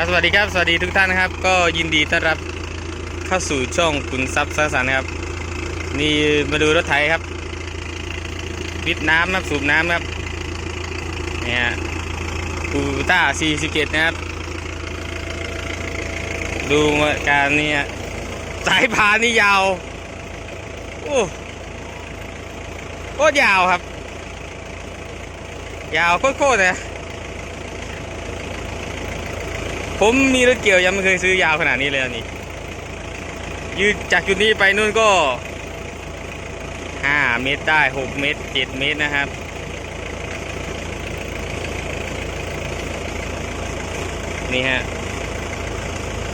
ครับสวัสดีครับสวัสดีทุกท่านนะครับ ก็ยินดีต้อนรับเข้าสู่ช่องคุณซับสร้างสรรค์นะครับ นี่มาดูรถไถครับวิดน้ำนะสูบน้ำครับเนี่ยคูต้า47 นะครับ ดูการเนี่ยสายพานนี่ยาวโอ้โคตรยาวครับ ยาวโคตรๆเลย ผมมีรถเกี่ยวยังไม่เคยซื้อยาวขนาดนี้เลยอันนี้ยืดจากจุดนี้ไปนู่นก็5เมตรได้6เมตร7เมตรนะครับ นี่ฮะ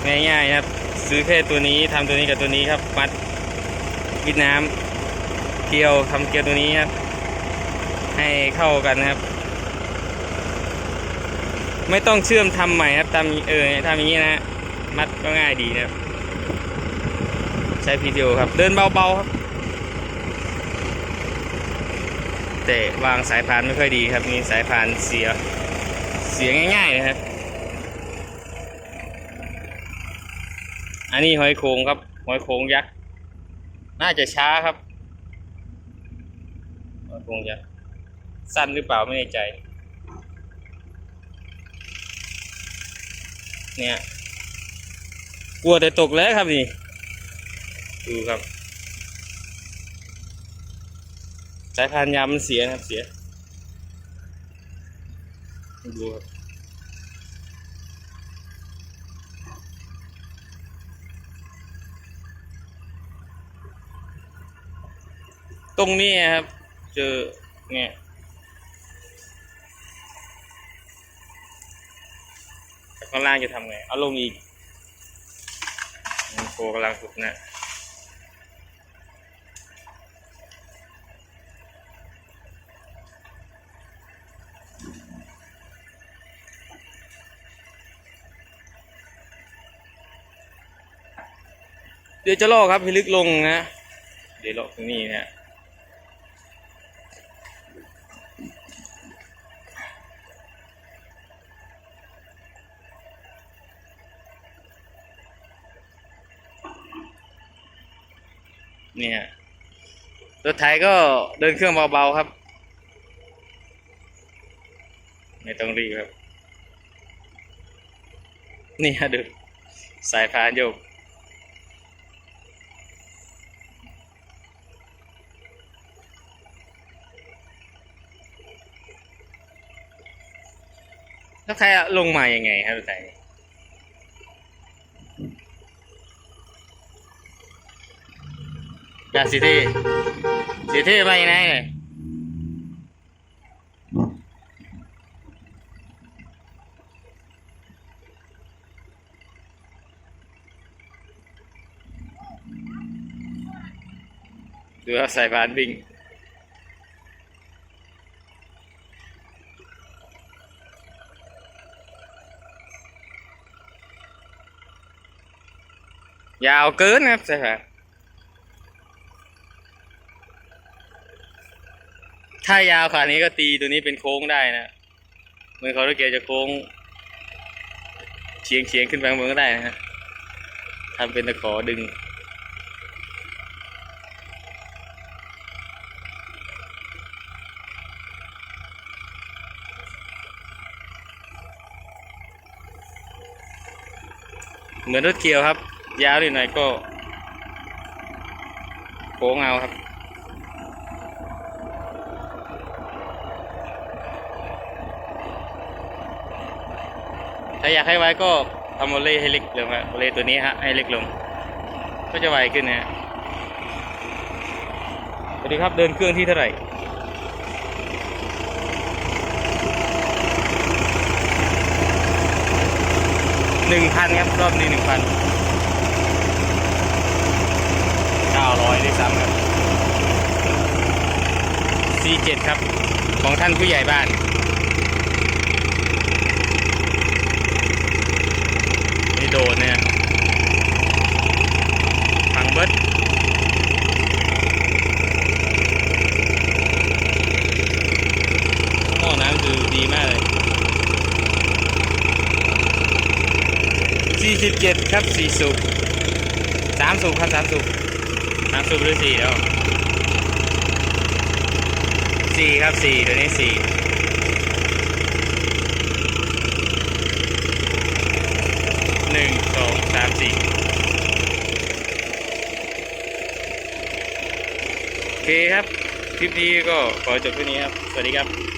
ง่ายๆครับซื้อแค่ตัวนี้ทำตัวนี้กับตัวนี้ครับมัดวิดน้ำเกลียวทำเกลียวตัวนี้ครับให้เข้ากันนะครับ ไม่ต้องเชื่อมทำใหม่ครับตามเออทำอย่างนี้นะมัดก็ง่ายดีนะครับใช้พีดีโอครับ เดินเบาๆครับ แต่วางสายพานไม่ค่อยดีครับมีสายพานเสียเสียง่ายๆนะครับ อันนี้หอยโขงครับหอยโขงยักษ์น่าจะช้าครับหอยโขงยักษ์สั้นหรือเปล่าไม่แน่ใจ เนี่ย กลัวแต่ตกแล้วครับนี่ ดูครับ สายพานยามันเสียครับเสีย ดูครับตรงนี้ครับ เจอเนี่ย ข้างล่างจะทำไง เอาลงอีกโคกำลังฝึกนะเดี๋ยวจะลอกครับให้ลึกลงนะ เดี๋ยวลอกตรงนี้นะ นี่ฮะรถไถก็เดินเครื่องเบาๆครับ ไม่ต้องรีบครับ นี่ฮะดูสายพานโยกแล้วใครลงมาอยังไงครับรถไถ อย่าสิเท่สิเท่ไปยังไงเนี่ยดูว่าสายพานวิ่งยาวเกินครับสายพาน ถ้ายาวขนาดนี้ก็ตีตัวนี้เป็นโค้งได้นะเหมือนเขาตะเกียบจะโค้งเฉียงเฉียงๆขึ้นไปข้างบนก็ได้นะฮะทำเป็นตะขอดึง เหมือนรถเกียวครับ ยาวนิดหน่อยก็โค้งเอาครับ ถ้าอยากให้ไว้ก็ทำโมเล่ให้เล็กลงครับโมเล่ตัวนี้ฮะให้เล็กลง ก็จะไวขึ้นนะสวัสดีครับเดินเครื่องที่เท่าไหร่หนึ่งพันครับรอบนี้หนึ่งพันเก้าร้อยด้วยซ้ำครับ C7 ครับ ของท่านผู้ใหญ่บ้าน ที่โดนเนี่ยพังเบิดหม้อน้ำคือดีมากเลย 47 ครับ 4 สูบ3สูบครับ3สูบ3สูบหรือ4แล้ว4ครับ4ตัวนี้4 สองสามสี่โอเคครับ คลิปนี้ก็ขอจบแค่นี้ครับ สวัสดีครับ